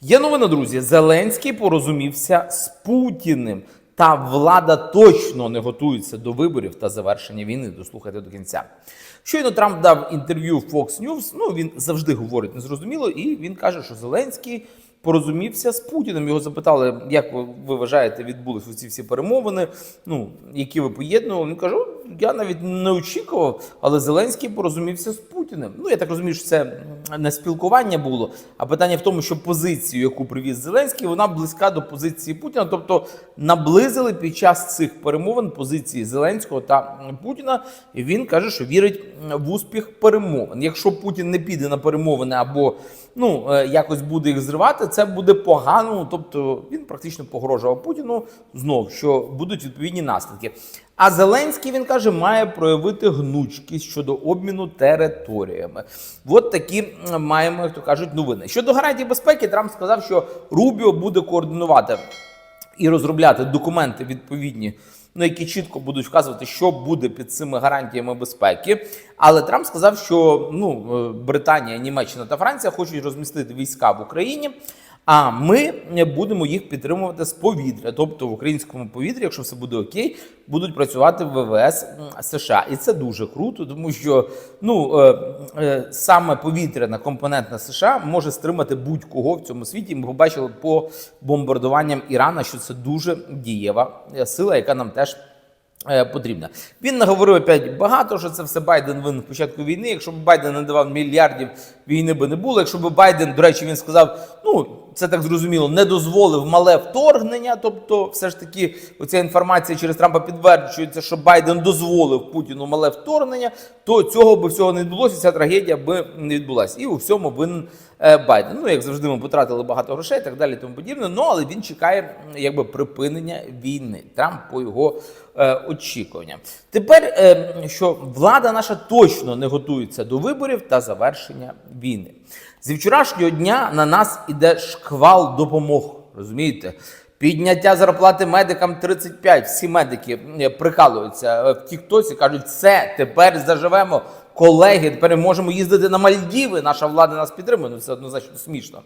Є новина, друзі. Зеленський порозумівся з Путіним. Та влада точно не готується до виборів та завершення війни. Дослухайте до кінця. Щойно Трамп дав інтерв'ю Fox News, Ну він завжди говорить незрозуміло, і він каже, що Зеленський порозумівся з Путіним. Його запитали, як ви, ви вважаєте, відбулись ці всі перемовини, ну які ви поєднували. Він каже: я навіть не очікував, але Зеленський порозумівся з Путіним. Ну я так розумію, що це не спілкування було, а питання в тому, що позицію, яку привіз Зеленський, вона близька до позиції Путіна, тобто наблизили під час цих перемовин позиції Зеленського та Путіна. І він каже, що вірить в успіх перемовин. Якщо Путін не піде на перемовини або ну е, якось буде їх зривати, це буде погано. Тобто він практично погрожував Путіну знов, що будуть відповідні наслідки. А Зеленський він каже, має проявити гнучкість щодо обміну територіями. От такі маємо, як то кажуть, новини. Щодо гарантій безпеки, Трамп сказав, що Рубіо буде координувати і розробляти документи відповідні, ну які чітко будуть вказувати, що буде під цими гарантіями безпеки. Але Трамп сказав, що ну е, Британія, Німеччина та Франція хочуть розмістити війська в Україні. А ми будемо їх підтримувати з повітря, тобто в українському повітрі, якщо все буде окей, будуть працювати ВВС м, США, і це дуже круто, тому що ну е, е, саме повітряна компонентна США може стримати будь-кого в цьому світі. Ми побачили по бомбардуванням Ірана, що це дуже дієва е, сила, яка нам теж потрібна. Він наговорив опять багато, що це все Байден винен в початку війни. Якщо б Байден не давав мільярдів, війни би не було. Якщо б Байден, до речі, він сказав, ну це так зрозуміло, не дозволив мале вторгнення. Тобто, все ж таки, оця інформація через Трампа підтверджується, що Байден дозволив Путіну мале вторгнення, то цього би всього не відбулося, ця трагедія би не відбулася. І у всьому винен е, Байден. Ну, як завжди, ми потратили багато грошей, так далі, тому подібне. Ну, але він чекає якби припинення війни. Трамп по його е, очікуванням. Тепер, е, що влада наша точно не готується до виборів та завершення війни. Зі вчорашнього дня на нас іде шквал допомог. Розумієте? Підняття зарплати медикам 35. Всі медики е, прикалуються е, в Тіктосі, кажуть, все, тепер заживемо. Колеги, тепер можемо їздити на Мальдіви. Наша влада нас підтримує. Ну це однозначно смішно.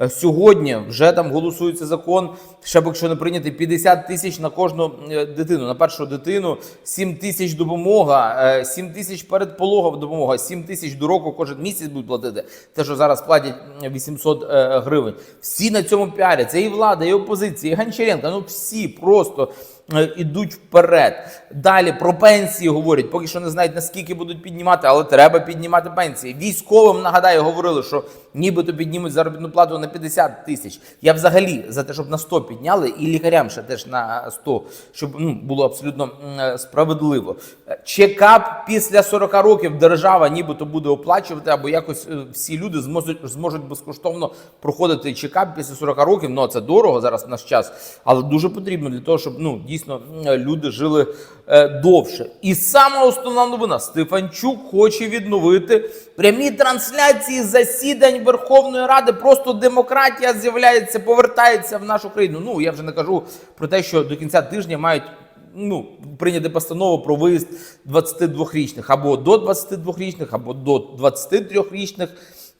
Е, Сьогодні вже там голосується закон, ще б якщо не прийняти 50 тисяч на кожну е, дитину, на першу дитину, 7 тисяч допомога, е, 7 тисяч передпологова допомога, 7 тисяч до року кожен місяць будуть платити. Те, що зараз платять 800 е, гривень. Всі на цьому піаряться, і влада, і опозиція, і Гончаренко. Ну всі просто е, ідуть вперед. Далі про пенсії говорять, поки що не знають наскільки будуть піднімати, але треба піднімати пенсії. Військовим нагадаю, говорили, що нібито піднімуть заробітну плату на 50 тисяч. Я взагалі за те, щоб на 100 підняли, і лікарям ще теж на 100, щоб ну, було абсолютно справедливо. Чекап після 40 років держава нібито буде оплачувати, або якось е, всі люди зможуть, зможуть безкоштовно проходити чекап після 40 років. Ну це дорого зараз наш час, але дуже потрібно для того, щоб ну дійсно люди жили е, довше. І сама основна новина: Стефанчук хоче відновити прямі трансляції засідань Верховної Ради. Просто демократія з'являється, повертається в нашу країну. Ну я вже не кажу про те, що до кінця тижня мають. Ну, прийняти постанову про виїзд 22-річних або до 22-річних, або до 23-річних,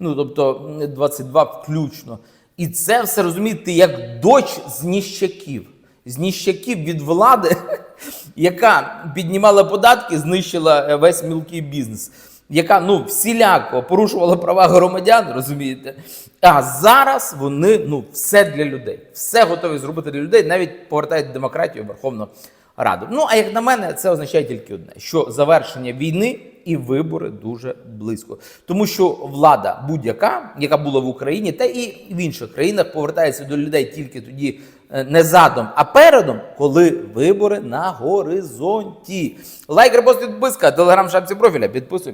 ну тобто 22 включно. І це все розумієте як доч з ніщаків. З ніщаків від влади, яка піднімала податки, знищила е, весь мілкий бізнес, яка ну всіляко порушувала права громадян, розумієте? А зараз вони ну все для людей, все готові зробити для людей, навіть повертають демократію Верховну Раду. Ну а як на мене, це означає тільки одне: що завершення війни і вибори дуже близько, тому що влада будь-яка, яка була в Україні, та і в інших країнах повертається до людей тільки тоді. е, Не задом, а передом, коли вибори на горизонті. Лайк, репост, підписка, телеграм, шапці профіля. Підписуємося.